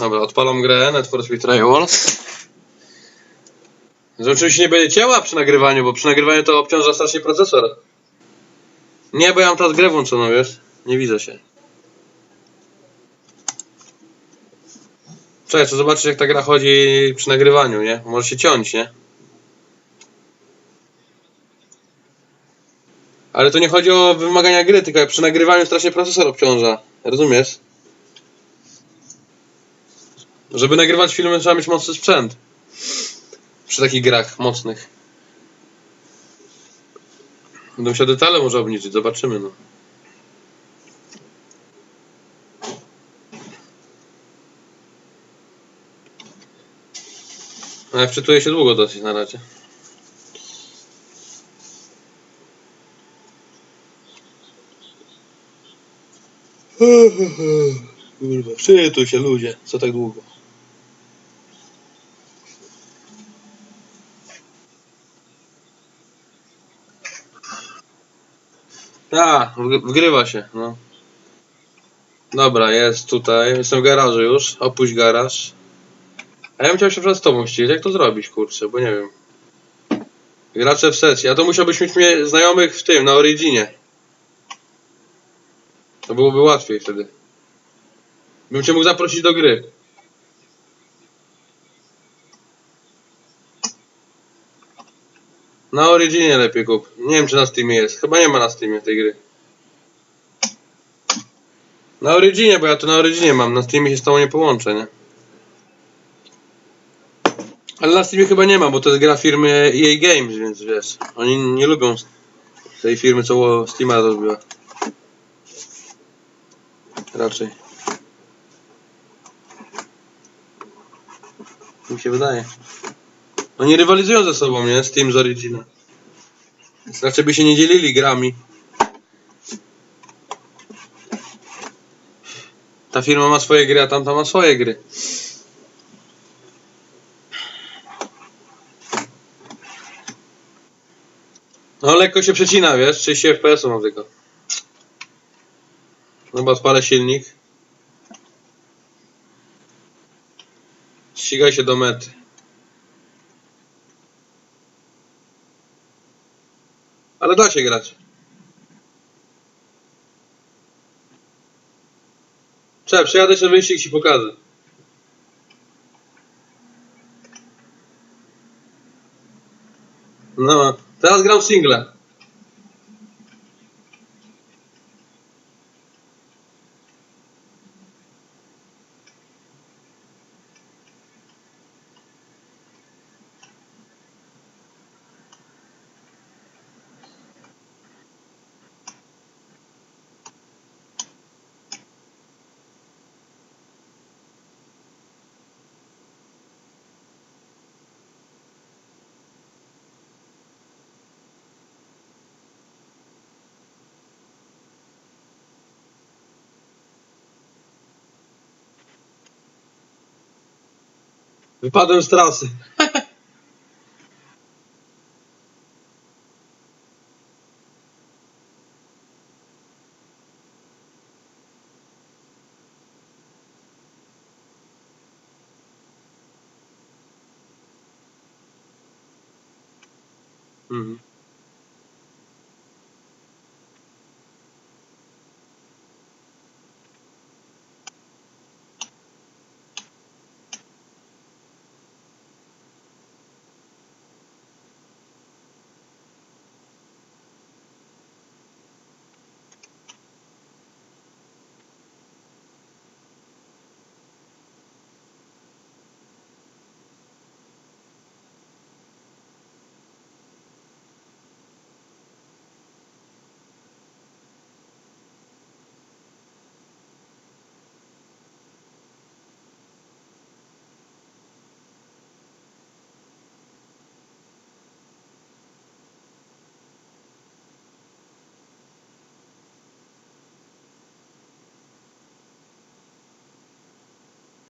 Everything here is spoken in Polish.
Dobra, odpalam grę Net for Speed Rivals. Oczywiście nie będzie ciała przy nagrywaniu, bo przy nagrywaniu to obciąża strasznie procesor. Nie, bo ja mam teraz grę włączoną, wiesz? Nie widzę się. Czekaj, chcę zobaczyć jak ta gra chodzi przy nagrywaniu, nie? Może się ciąć, nie? Ale to nie chodzi o wymagania gry, tylko przy nagrywaniu strasznie procesor obciąża. Rozumiesz? Żeby nagrywać filmy trzeba mieć mocny sprzęt. Przy takich grach mocnych. Będę musiał detale może obniżyć, zobaczymy no. Ale wczytuję się długo dosyć na razie. Kurwa, wczytuj się ludzie, co tak długo? Wg- wgrywa się, no. Dobra, jest tutaj. Jestem w garażu już. Opuść garaż. A ja bym chciał się przed tobą ścigać. Jak to zrobić, kurczę, bo nie wiem. Gracze w sesji. A to musiałbyś mieć mnie znajomych w tym, na Originie. To byłoby łatwiej wtedy. Bym cię mógł zaprosić do gry. Na Originie lepiej kup. Nie wiem czy na Steamie jest. Chyba nie ma na Steamie tej gry. Na Originie, bo ja to na Originie mam. Na Steamie się z tobą nie połączę, nie? Ale na Steamie chyba nie ma, bo to jest gra firmy EA Games, więc wiesz. Oni nie lubią tej firmy, co Steama rozbiła. Raczej. Mi się wydaje. Oni rywalizują ze sobą, nie? Steam z Origina. Raczej by się nie dzielili grami. Ta firma ma swoje gry, a tamta ma swoje gry. No lekko się przecina, wiesz? 30 fps mam tylko. Chyba odpalę silnik. Ścigaj się do mety. Ale da się grać. Czekaj, przejadę się wyjście i ci pokażę. No, teraz gram single. Wypadłem z trasy. Mhm.